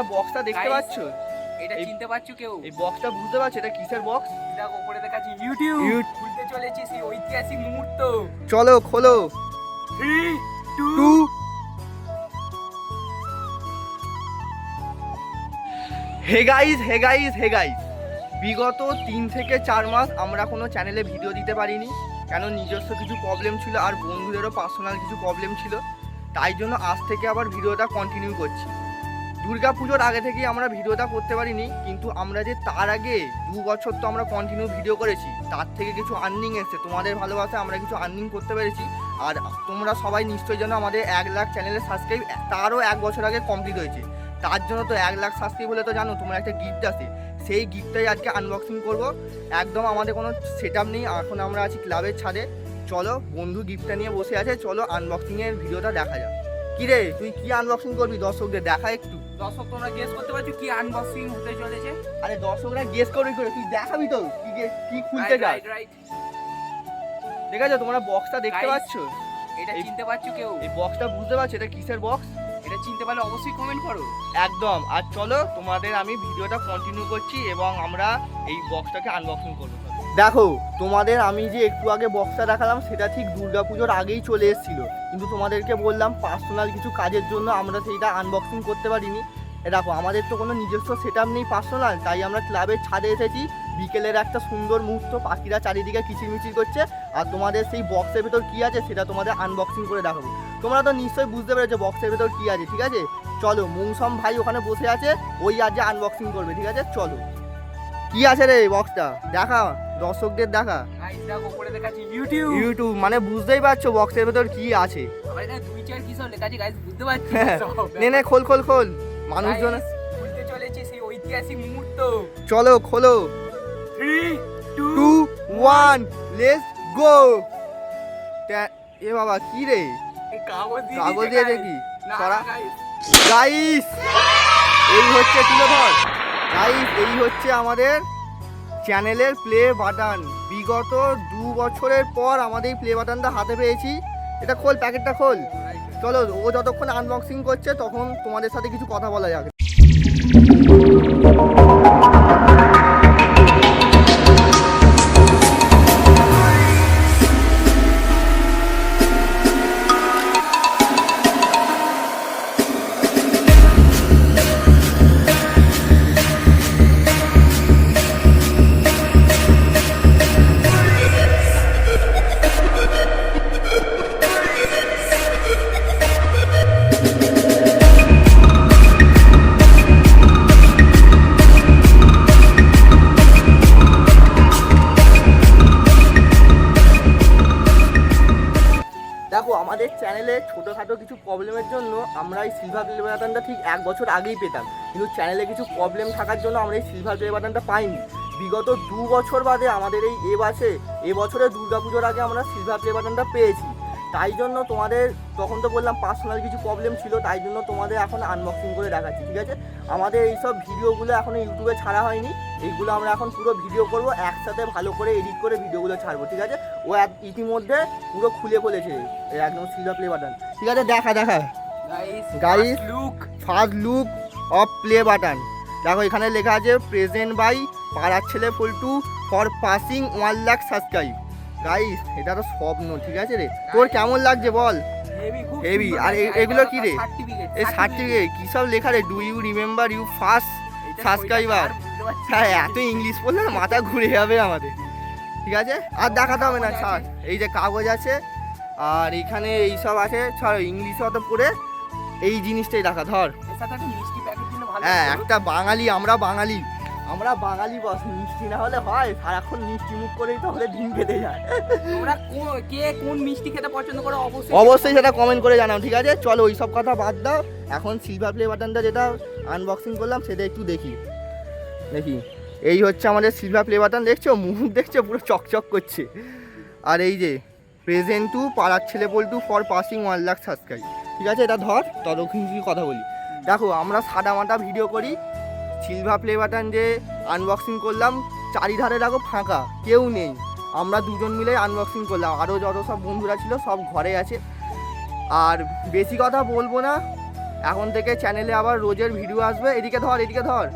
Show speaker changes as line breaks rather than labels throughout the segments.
তোমরা বক্সটা দেখতে পাচ্ছ?
এটা চিনতে পারছ কেউ?
এই বক্সটা বুঝতে পারছ? এটা কিসের বক্স
দেখো উপরে দেখাচ্ছি ইউটিউব
ইউট-
খুলতে চলেছি সেই ঐতিহাসিক মুহূর্ত।
চলো খোলো।
Three two
hey guys hey guys hey guys বিগত তিন থেকে চার মাস আমরা কোনো চ্যানেলে ভিডিও দিতে পারিনি। কেন? নিজস্ব কিছু প্রবলেম ছিল আর বন্ধুদেরও পার্সোনাল কিছু প্রবলেম ছিল। তাই জন্য আজ থেকে আবার ভিডিওটা কন্টিনিউ করছি। দুর্গা পুজোর আগে থেকেই আমরা ভিডিওটা করতে পারিনি, কিন্তু আমরা যে তার আগে দু বছর তো আমরা কন্টিনিউ ভিডিও করেছি, তার থেকে কিছু আর্নিং এসছে। তোমাদের ভালোবাসায় আমরা কিছু আর্নিং করতে পেরেছি। আর তোমরা সবাই নিশ্চয়ই জানো আমাদের এক লাখ চ্যানেলের সাবস্ক্রাইব তারও এক বছর আগে কমপ্লিট হয়েছে। তার জন্য তো এক লাখ সাবস্ক্রাইব হলে তো জানো, তোমার একটা গিফট আছে সেই গিফটটাই আজকে আনবক্সিং করব। একদম আমাদের কোনো সেট নেই, এখন আমরা আছি ক্লাবের ছাদে। চলো, বন্ধু গিফটটা নিয়ে বসে আছে, চলো আনবক্সিংয়ের ভিডিওটা দেখা যাক। কি রে তুই কি আনবক্সিং করবি? দর্শকদের দেখা একটু।
দর্শক তোমরা গেস করতে পারছ কি আনবক্সিং হতে চলেছে?
আরে দর্শকরা গেস করবি করে? তুই দেখাবি তো কি কি খুলতে যাস ঠিক আছে তোমরা বক্সটা দেখতে পাচ্ছ?
এটা চিনতে পারছ কেউ?
এই বক্সটা বুঝতে পারছ? এটা কিসের বক্স
এটা চিনতে পারলে অবশ্যই কমেন্ট করো।
একদম। আর চলো তোমাদের আমি ভিডিওটা কন্টিনিউ করছি এবং আমরা এই বক্সটাকে আনবক্সিং করব। দেখো, তোমাদের আমি যে একটু আগে বক্সটা দেখালাম, সেটা ঠিক দুর্গা পুজোর আগেই চলে এসেছিল। কিন্তু তোমাদেরকে বললাম পার্সোনাল কিছু কাজের জন্য আমরা সেইটা আনবক্সিং করতে পারিনি। দেখো, আমাদের তো কোনো নিজস্ব সেট আপ নেই পার্সোনাল তাই আমরা ক্লাবের ছাদে এসেছি। বিকেলের একটা সুন্দর মুহূর্ত, পাখিরা চারিদিকে কিচিরমিচির করছে। আর তোমাদের সেই বক্সের ভেতর কী আছে, সেটা তোমাদের আনবক্সিং করে দেখাবো। তোমরা তো নিশ্চয়ই বুঝতে পেরেছ বক্সের ভেতর কী আছে, ঠিক আছে? চলো, মৌসম ভাই ওখানে বসে আছে, ওই আজ আনবক্সিং করবে, ঠিক আছে? চলো। কি আছে রে বক্সটা দেখা। দর্শকদের দেখা।
ইউটিউব
ইউটিউব মানে বুঝতেই পারছ বক্সের ভেতর কি আছে। হ্যাঁ। নে নে খোল খোল খোল। মানুষজন চলো খোলো।
Three two
one let's go এ বাবা কি রে?
কাগজ দিয়ে।
দেখি সরা। গাইস এই হচ্ছে তুলে ধর। গাইস এই হচ্ছে আমাদের চ্যানেলের প্লে বাটন বিগত দু বছরের পর আমাদের এই প্লে বাটনটা হাতে পেয়েছি। এটা খোল প্যাকেটটা খোল। চলো, ও যতক্ষণ আনবক্সিং করছে, তখন তোমাদের সাথে কিছু কথা বলা যাক। দেখো আমাদের চ্যানেলে ছোটোখাটো কিছু প্রবলেমের জন্য আমরা এই সিলভার প্লে বাটনটা ঠিক এক বছর আগেই পেতাম। কিন্তু চ্যানেলে কিছু প্রবলেম থাকার জন্য আমরা এই সিলভার প্লে বাটনটা পাইনি। বিগত দু বছর বাদে আমাদের এই এ বাসে এবছরে বছরে দুর্গাপুজোর আগে আমরা সিলভার প্লে বাটনটা পেয়েছি। তাই জন্য তোমাদের তখন তো বললাম পার্সোনাল কিছু প্রবলেম ছিল তাই জন্য তোমাদের এখন আনবক্সিং করে দেখাচ্ছি ঠিক আছে? আমাদের এইসব ভিডিওগুলো এখন ইউটিউবে ছাড়া হয়নি এইগুলো আমরা এখন পুরো ভিডিও করব একসাথে ভালো করে এডিট করে ভিডিওগুলো ছাড়বো ঠিক আছে? ও ইতিমধ্যে পুরো খুলে ফেলেছে একদম সিলভার প্লে বাটন ঠিক আছে? দেখা দেখা।
Guys look
first look of play button দেখো এখানে লেখা আছে প্রেজেন্ট বাই পাড়ার ছেলে ফুলটু for passing one lakh subscribe guys এটা তো স্বপ্ন ঠিক আছে রে? তোর কেমন লাগছে বল?
হেভি
আর এগুলো কি রে? এই সার্টিফিকেট কী সব লেখা রে? Do you remember you first subscriber। হ্যাঁ এত ইংলিশ বললে না মাথা ঘুরে যাবে আমাদের। ঠিক আছে? আর দেখাতে হবে না ছাড়। এই যে কাগজ আছে আর এখানে এইসব আছে। ছাড় ইংলিশে অত পড়ে এই জিনিসটাই দেখা ধর। হ্যাঁ একটা বাঙালি আমরা বাঙালি। আমরা বাঙালি বস মিষ্টি না হলে হয়? সারাক্ষণ মিষ্টি মুখ করেই তো হলে ডিম খেতে যায়।
তোমরা কোন- কে কোন মিষ্টি খেতে পছন্দ করো অবশ্যই
অবশ্যই সেটা কমেন্ট করে জানাও ঠিক আছে? চলো ওই সব কথা বাদ দাও। এখন সিলভার প্লে বাটনটা যেটা আনবক্সিং করলাম সেটা একটু দেখি। দেখি। এই হচ্ছে আমাদের সিলভার প্লে বাটন দেখছ? মুখ দেখছ? পুরো চকচক করছে। আর এই যে প্রেজেন্ট টু পাড়ার ছেলে Poltu for passing one lakh subscribe ঠিক আছে? এটা ধর ততক্ষণ কথা বলি। দেখো আমরা সাদা মাটা ভিডিও করি। সিলভার প্লে বাটন যে আনবক্সিং করলাম চারিধারে দেখো ফাঁকা কেউ নেই। আমরা দুজন মিলে আনবক্সিং করলাম। আরও যত সব বন্ধুরা ছিল সব ঘরে আছে। আর বেশি কথা বলব না এখন থেকে চ্যানেলে আবার রোজের ভিডিও আসবে। এদিকে ধর এদিকে ধর।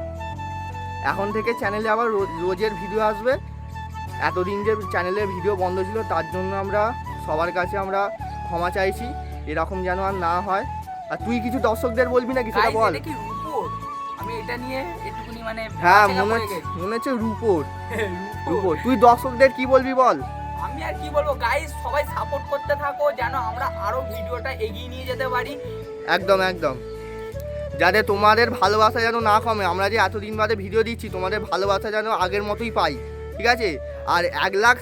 এখন থেকে চ্যানেলে আবার রোজের ভিডিও আসবে। এতদিন যে চ্যানেলে ভিডিও বন্ধ ছিল তার জন্য আমরা সবার কাছে আমরা ক্ষমা চাইছি। এরকম যেন আর না হয়। আর তুই কিছু দর্শকদের বলবি সেটা
Guys,
বল।
এটা নিয়ে একটুখানি মানে
হ্যাঁ মনে হচ্ছে মনে হচ্ছে রূপোর।
রূপোর।
রূপোর। তুই দর্শকদের কি বলবি বল?
আমি আর কি বলব গাইস সবাই সাপোর্ট করতে থাকো যেন আমরা আরও ভিডিওটা এগিয়ে নিয়ে যেতে পারি।
একদম একদম। যাতে তোমাদের ভালোবাসা যেন না কমে। আমরা যে এতদিন বাদে ভিডিও দিচ্ছি তোমাদের ভালোবাসা যেন আগের মতোই পাই। ঠিক আছে? আর এক লাখ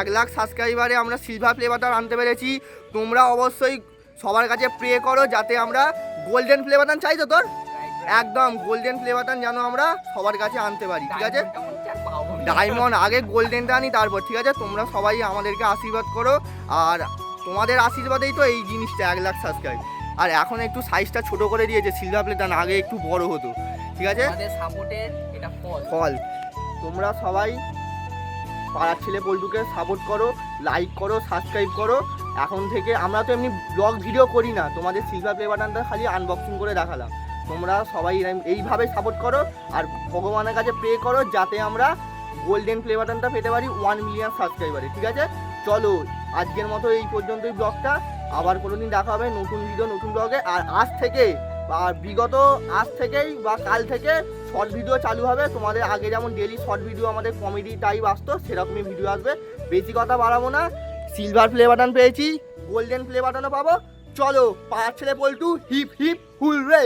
এক লাখ সাবস্ক্রাইবারে আমরা সিলভার প্লে বাটন আনতে পেরেছি। তোমরা অবশ্যই সবার কাছে প্রে করো যাতে আমরা গোল্ডেন প্লে বাটন চাই তো তোর? একদম গোল্ডেন বাটন যেন আমরা সবার কাছে আনতে পারি ঠিক আছে। ডায়মন্ড আগে গোল্ডেনটা আনি তারপর ঠিক আছে? তোমরা সবাই আমাদেরকে আশীর্বাদ করো আর তোমাদের আশীর্বাদেই তো এই জিনিসটা এক লাখ সাবস্ক্রাইব আর এখন একটু সাইজটা ছোট করে দিয়েছে সিলভার প্লেটান আগে একটু বড় হতো ঠিক আছে?
আমাদের এটা ফল
ফল তোমরা সবাই পাড়ার ছেলে পল্টুকে সাপোর্ট করো লাইক করো সাবস্ক্রাইব করো। এখন থেকে আমরা তো এমনি ব্লগ ভিডিও করি না তোমাদের সিলভার প্লে বাটনটা খালি আনবক্সিং করে দেখালাম। তোমরা সবাই এইভাবে সাপোর্ট করো আর ভগবানের কাছে প্রে করো যাতে আমরা গোল্ডেন প্লে বাটনটা পেতে পারি ওয়ান মিলিয়ন সাবস্ক্রাইবারে ঠিক আছে? চলো, আজকের মতো এই পর্যন্তই ব্লগটা। আবার কোনো দিন দেখা হবে নতুন ভিডিও নতুন ব্লগে আর আজ থেকে, বা বিগত আজ থেকেই বা কাল থেকে শর্ট ভিডিও চালু হবে। তোমাদের আগে যেমন ডেলি শর্ট ভিডিও আমাদের কমেডি টাইপ আসতো, সেরকমই ভিডিও আসবে। বেশি কথা বাড়াবো না। সিলভার প্লে বাটন পেয়েছি গোল্ডেন প্লে বাটনও পাবো। চলো পাঁচ ছেলে পল্টু হিপ হিপ হুল রে